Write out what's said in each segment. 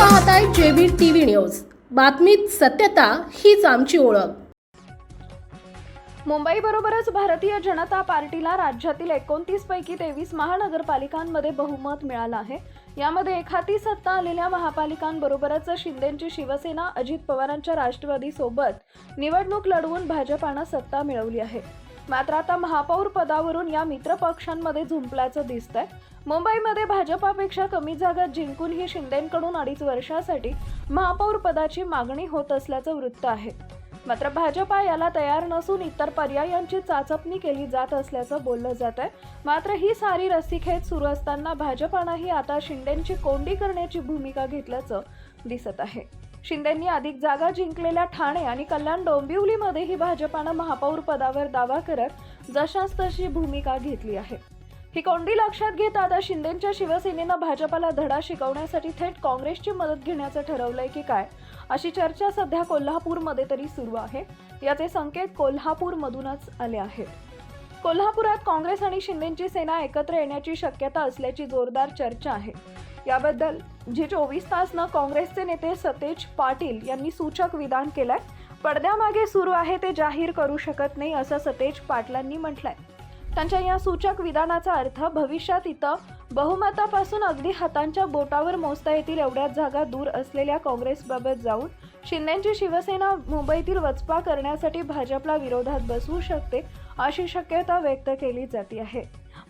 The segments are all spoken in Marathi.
पाहताय जेबी टीव्ही न्यूज. बातमीत सत्यता हीच आमची ओळख. मुंबईबरोबरच भारतीय जनता पार्टीला राज्यातील एकोणतीस पैकी तेवीस महानगरपालिकांमध्ये बहुमत मिळालं आहे. यामध्ये एखादी सत्ता आलेल्या महापालिकांबरोबरच शिंदेची शिवसेना अजित पवारांच्या राष्ट्रवादीसोबत निवडणूक लढवून भाजपानं सत्ता मिळवली आहे. मात्र आता महापौर पदावरून या मित्रपक्षांमध्ये झुंपल्याचं दिसतंय. मुंबईमध्ये भाजपापेक्षा कमी जागा जिंकून ही शिंदेकडून अडीच वर्षासाठी महापौर पदाची मागणी होत असल्याचं वृत्त आहे. मात्र भाजपा याला तयार नसून इतर पर्यायांची चाचपणी केली जात असल्याचं बोललं जात आहे मात्र ही सारी रस्सीखेच सुरू असताना भाजपानंही आता शिंदेची कोंडी करण्याची भूमिका घेतल्याचं दिसत आहे. शिंदेंनी अधिक जागा जिंकलेल्या ठाणे आणि कल्याण डोंबिवलीमध्येही भाजपानं महापौर पदावर दावा करत जशास तशी भूमिका घेतली आहे. ही कोंडी लक्षात घेत आता शिंदेच्या शिवसेनेनं भाजपाला धडा शिकवण्यासाठी थेट काँग्रेसची मदत घेण्याचं ठरवलंय की काय? अशी चर्चा सध्या कोल्हापूरमध्ये तरी सुरू आहे. याचे संकेत कोल्हापूरमधूनच आले आहेत. कोल्हापुरात काँग्रेस आणि शिंदेची सेना एकत्र येण्याची शक्यता असल्याची जोरदार चर्चा आहे. याबद्दल जे चोवीस तासनं काँग्रेसचे नेते सतेज पाटील यांनी सूचक विधान केलंय. पडद्यामागे सुरू आहे ते जाहीर करू शकत नाही असं सतेज पाटलांनी म्हटलंय. त्यांच्या या सूचक विधानाचा अर्थ भविष्यात इथं बहुमतापासून अगदी हातांच्या बोटावर मोजता येतील एवढ्याच जागा दूर असलेल्या काँग्रेसबाबत जाऊन शिंदेची शिवसेना मुंबईतील वचपा करण्यासाठी भाजपला विरोधात बसवू शकते अशी शक्यता व्यक्त केली जाते आहे.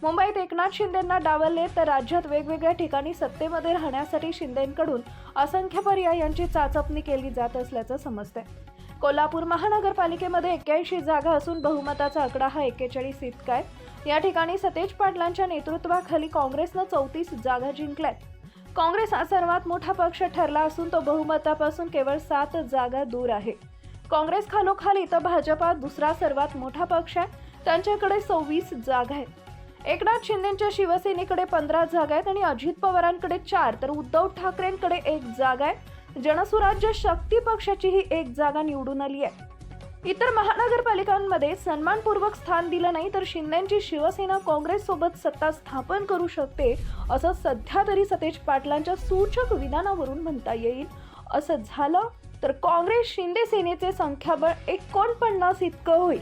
मुंबईत एकनाथ शिंदेंना डावलले तर राज्यात वेगवेगळ्या ठिकाणी सत्तेमध्ये राहण्यासाठी शिंदेंकडून असंख्य पर्यायांची चाचपणी केली जात असल्याचं समजतंय. कोल्हापूर महानगरपालिकेमध्ये एक्क्याऐंशी जागा असून बहुमताचा आकडा हा एक्केचाळीस इतका आहे. या ठिकाणी सतेज पाटलांच्या नेतृत्वाखाली काँग्रेसनं चौतीस जागा जिंकल्यात. काँग्रेस हा सर्वात मोठा पक्ष ठरला असून तो बहुमतापासून केवळ सात जागा दूर आहे. काँग्रेस खालोखाल इथं भाजपा दुसरा सर्वात मोठा पक्ष आहे. त्यांच्याकडे सव्वीस जागा आहेत. एकनाथ शिंदेच्या शिवसेनेकडे पंधरा जागा आहेत आणि अजित पवारांकडे चार तर उद्धव ठाकरेंकडे एक जागा आहे. जनसुराज्य शक्ती पक्षाची ही एक जागा निवडून आली आहे. इतर महानगरपालिकांमध्ये सन्मानपूर्वक स्थान दिलं नाही तर शिंदेची शिवसेना काँग्रेस सोबत सत्ता स्थापन करू शकते असं सध्या तरी सतेज पाटलांच्या सूचक विधानावरून म्हणता येईल. असं झालं तर काँग्रेस शिंदे सेनेचे संख्याबळ एकोणपन्नास इतकं होईल.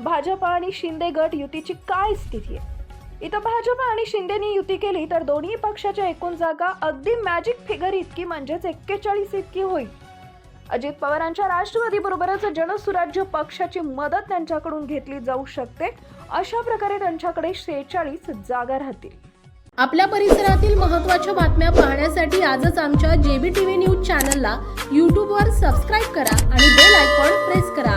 भाजपा आणि शिंदे गट युतीची काय स्थिती आहे? इथं भाजपा आणि शिंदेनी युती केली तर दोन्ही पक्षाच्या एकूण जागा अगदी मॅजिक फिगर इतकी म्हणजेच एक्केचाळीस इतकी होईल. अजित पवारांच्या राष्ट्रवादी बरोबरच जनसुराज्य पक्षाची मदत त्यांच्याकडून घेतली जाऊ शकते अशा प्रकारे त्यांच्याकडे शेहेचाळीस जागा राहतील. आपल्या परिसरातील महत्त्वाच्या बातम्या पाहण्यासाठी आजच आमच्या जेबी टीव्ही न्यूज चॅनलला यूट्यूबवर सबस्क्राईब करा आणि बेल आयकॉन प्रेस करा.